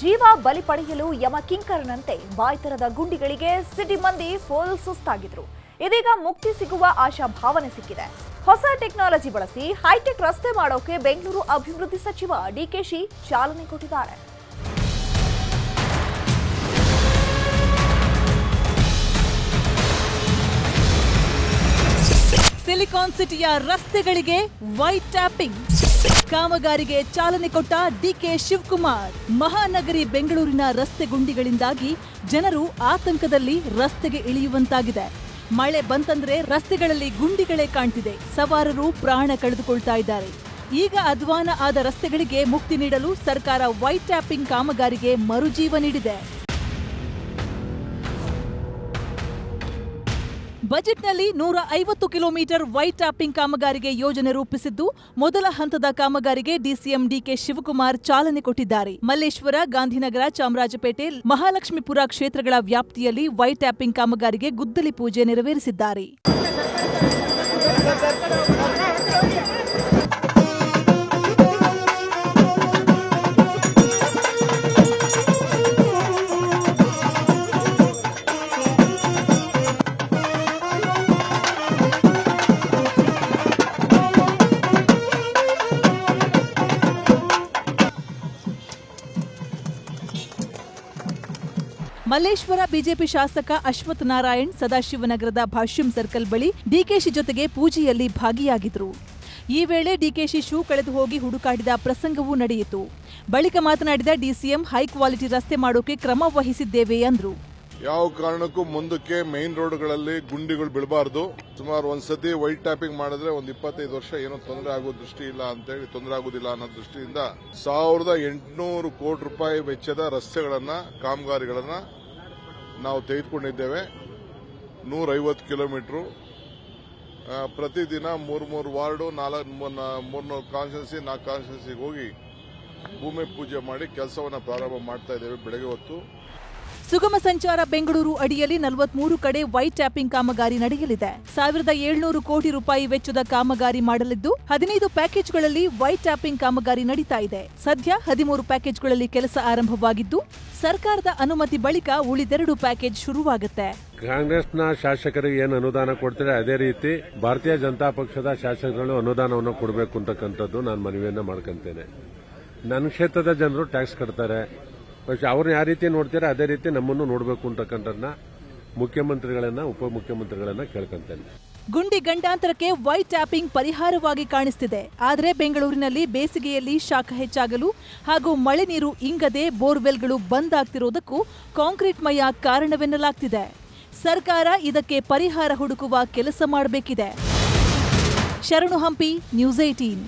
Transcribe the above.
ಜೀವ ಬಲಿ ಪಡೆಯಲು ಯಮ ಕಿಂಕರನಂತೆ ಬಾಯ್ತರದ ಗುಂಡಿಗಳಿಗೆ ಸಿಟಿ ಮಂದಿ ಫುಲ್ ಸುಸ್ತಾಗಿದ್ರು. ಇದೀಗ ಮುಕ್ತಿ ಸಿಗುವ ಆಶಾ ಭಾವನೆ ಸಿಕ್ಕಿದೆ. ಹೊಸ ಟೆಕ್ನಾಲಜಿ ಬಳಸಿ ಹೈಟೆಕ್ ರಸ್ತೆ ಮಾಡೋಕೆ ಬೆಂಗಳೂರು ಅಭಿವೃದ್ಧಿ ಸಚಿವ ಡಿಕೆಶಿ ಚಾಲನೆ ಕೊಟ್ಟಿದ್ದಾರೆ. ಸಿಲಿಕಾನ್ ಸಿಟಿಯ ರಸ್ತೆಗಳಿಗೆ ವೈಟ್ ಟ್ಯಾಪಿಂಗ್. ಕಾಮಗಾರಿಗೆ ಚಾಲನೆ ಕೊಟ್ಟ ಡಿಕೆ ಶಿವಕುಮಾರ್. ಮಹಾನಗರಿ ಬೆಂಗಳೂರಿನ ರಸ್ತೆ ಗುಂಡಿಗಳಿಂದಾಗಿ ಜನರು ಆತಂಕದಲ್ಲಿ ರಸ್ತೆಗೆ ಇಳಿಯುವಂತಾಗಿದೆ. ಮಳೆ ಬಂತಂದ್ರೆ ರಸ್ತೆಗಳಲ್ಲಿ ಗುಂಡಿಗಳೇ ಕಾಣ್ತಿದೆ. ಸವಾರರು ಪ್ರಾಣ ಕಳೆದುಕೊಳ್ತಾ ಇದ್ದಾರೆ. ಈಗ ಅಧ್ವಾನ ಆದ ರಸ್ತೆಗಳಿಗೆ ಮುಕ್ತಿ ನೀಡಲು ಸರ್ಕಾರ ವೈಟ್ ಟ್ಯಾಪಿಂಗ್ ಕಾಮಗಾರಿಗೆ ಮರುಜೀವ ನೀಡಿದೆ. ಬಜೆಟ್ನಲ್ಲಿ ನೂರ ಐವತ್ತು ಕಿಲೋಮೀಟರ್ ವೈಟ್ ಟ್ಯಾಪಿಂಗ್ ಕಾಮಗಾರಿಗೆ ಯೋಜನೆ ರೂಪಿಸಿದ್ದು, ಮೊದಲ ಹಂತದ ಕಾಮಗಾರಿಗೆ ಡಿಸಿಎಂ ಡಿಕೆ ಶಿವಕುಮಾರ್ ಚಾಲನೆ ಕೊಟ್ಟಿದ್ದಾರೆ. ಮಲ್ಲೇಶ್ವರ, ಗಾಂಧಿನಗರ, ಚಾಮರಾಜಪೇಟೆ, ಮಹಾಲಕ್ಷ್ಮೀಪುರ ಕ್ಷೇತ್ರಗಳ ವ್ಯಾಪ್ತಿಯಲ್ಲಿ ವೈಟ್ ಟ್ಯಾಪಿಂಗ್ ಕಾಮಗಾರಿಗೆ ಗುದ್ದಲಿ ಪೂಜೆ ನೆರವೇರಿಸಿದ್ದಾರೆ. ಮಲ್ಲೇಶ್ವರ ಬಿಜೆಪಿ ಶಾಸಕ ಅಶ್ವಥ್ ನಾರಾಯಣ್ ಸದಾಶಿವನಗರದ ಭಾಷ್ಯಂ ಸರ್ಕಲ್ ಬಳಿ ಡಿಕೆಶಿ ಜೊತೆಗೆ ಪೂಜೆಯಲ್ಲಿ ಭಾಗಿಯಾಗಿದ್ರು. ಈ ವೇಳೆ ಡಿಕೆಶಿ ಶೂ ಕಳೆದು ಹೋಗಿ ಹುಡುಕಾಡಿದ ಪ್ರಸಂಗವೂ ನಡೆಯಿತು. ಬಳಿಕ ಮಾತನಾಡಿದ ಡಿಸಿಎಂ, ಹೈ ಕ್ವಾಲಿಟಿ ರಸ್ತೆ ಮಾಡೋಕೆ ಕ್ರಮ ವಹಿಸಿದ್ದೇವೆ ಅಂದ್ರು. ಯಾವ ಕಾರಣಕ್ಕೂ ಮುಂದಕ್ಕೆ ಮೇನ್ ರೋಡ್ಗಳಲ್ಲಿ ಗುಂಡಿಗಳು ಬೀಳಬಾರ್ದು. ಸುಮಾರು ಒಂದ್ಸತಿ ವೈಟ್ ಟ್ಯಾಪಿಂಗ್ ಮಾಡಿದ್ರೆ ಒಂದ್ ಇಪ್ಪತ್ತೈದು ವರ್ಷ ಏನೋ ತೊಂದರೆ ಆಗೋ ದೃಷ್ಟಿ ಇಲ್ಲ ಅಂತೇಳಿ ತೊಂದರೆ ಆಗೋದಿಲ್ಲ ಅನ್ನೋ ದೃಷ್ಟಿಯಿಂದ ಸಾವಿರದ ಎಂಟುನೂರು ಕೋಟಿ ರೂಪಾಯಿ ವೆಚ್ಚದ ರಸ್ತೆಗಳನ್ನ, ಕಾಮಗಾರಿಗಳನ್ನ ನಾವು ತೆಗೆದುಕೊಂಡಿದ್ದೇವೆ. ನೂರೈವತ್ತು ಕಿಲೋಮೀಟರ್. ಪ್ರತಿದಿನ ಮೂರು ಮೂರು ವಾರ್ಡು, ನಾಲ್ಕು ಮೂರ್ನಾಲ್ಕು ಕಾನ್ಸ್ಟೆನ್ಸಿ ನಾಲ್ಕು ಕಾನ್ಸ್ಟೆನ್ಸಿಗೆ ಹೋಗಿ ಭೂಮಿ ಪೂಜೆ ಮಾಡಿ ಕೆಲಸವನ್ನು ಪ್ರಾರಂಭ ಮಾಡ್ತಾ ಇದ್ದೇವೆ ಬೆಳಗ್ಗೆ ಹೊತ್ತು. ಸುಗಮ ಸಂಚಾರ ಬೆಂಗಳೂರು ಅಡಿಯಲ್ಲಿ ನಲವತ್ಮೂರು ಕಡೆ ವೈಟ್ ಟ್ಯಾಪಿಂಗ್ ಕಾಮಗಾರಿ ನಡೆಯಲಿದೆ. ಸಾವಿರದ ಏಳ್ನೂರು ಕೋಟಿ ರೂಪಾಯಿ ವೆಚ್ಚದ ಕಾಮಗಾರಿ ಮಾಡಲಿದ್ದು, ಹದಿನೈದು ಪ್ಯಾಕೇಜ್ಗಳಲ್ಲಿ ವೈಟ್ ಟ್ಯಾಪಿಂಗ್ ಕಾಮಗಾರಿ ನಡೀತಾ ಇದೆ. ಸದ್ಯ ಹದಿಮೂರು ಪ್ಯಾಕೇಜ್ಗಳಲ್ಲಿ ಕೆಲಸ ಆರಂಭವಾಗಿದ್ದು, ಸರ್ಕಾರದ ಅನುಮತಿ ಬಳಿಕ ಉಳಿದೆರಡು ಪ್ಯಾಕೇಜ್ ಶುರುವಾಗುತ್ತೆ. ಕಾಂಗ್ರೆಸ್ನ ಶಾಸಕರಿಗೆ ಏನು ಅನುದಾನ ಕೊಡ್ತಾರೆ ಅದೇ ರೀತಿ ಭಾರತೀಯ ಜನತಾ ಪಕ್ಷದ ಶಾಸಕರು ಅನುದಾನವನ್ನು ಕೊಡಬೇಕು ಅಂತಕ್ಕಂಥದ್ದು ನಾನು ಮನವಿಯನ್ನ ಮಾಡ್ಕೊಂತೇನೆ. ನನ್ನ ಕ್ಷೇತ್ರದ ಜನರು ಟ್ಯಾಕ್ಸ್ ಕಟ್ತಾರೆ. ಪಕ್ಷ ಅವ್ರನ್ನ ಯಾವ ರೀತಿ ನೋಡ್ತೀರಾ ಅದೇ ರೀತಿ ನಮ್ಮನ್ನು ನೋಡಬೇಕು ಅಂತಕ್ಕಂಥದನ್ನ ಮುಖ್ಯಮಂತ್ರಿಗಳನ್ನ, ಉಪಮುಖ್ಯಮಂತ್ರಿಗಳನ್ನ ಕೇಳ್ಕೊಂತೇನೆ. ಗುಂಡಿ ಗಂಡಾಂತರಕ್ಕೆ ವೈಟ್ ಟ್ಯಾಪಿಂಗ್ ಪರಿಹಾರವಾಗಿ ಕಾಣಿಸ್ತಿದೆ. ಆದರೆ ಬೆಂಗಳೂರಿನಲ್ಲಿ ಬೇಸಿಗೆಯಲ್ಲಿ ಶಾಖ ಹೆಚ್ಚಾಗಲು ಹಾಗೂ ಮಳೆ ನೀರು ಇಂಗದೆ ಬೋರ್ವೆಲ್ಗಳು ಬಂದ್ ಆಗ್ತಿರೋದಕ್ಕೂ ಕಾಂಕ್ರೀಟ್ಮಯ ಕಾರಣವೆನ್ನಲಾಗ್ತಿದೆ. ಸರ್ಕಾರ ಇದಕ್ಕೆ ಪರಿಹಾರ ಹುಡುಕುವ ಕೆಲಸ ಮಾಡಬೇಕಿದೆ. ಶರಣು ಹಂಪಿ, ನ್ಯೂಸ್ ಏಟೀನ್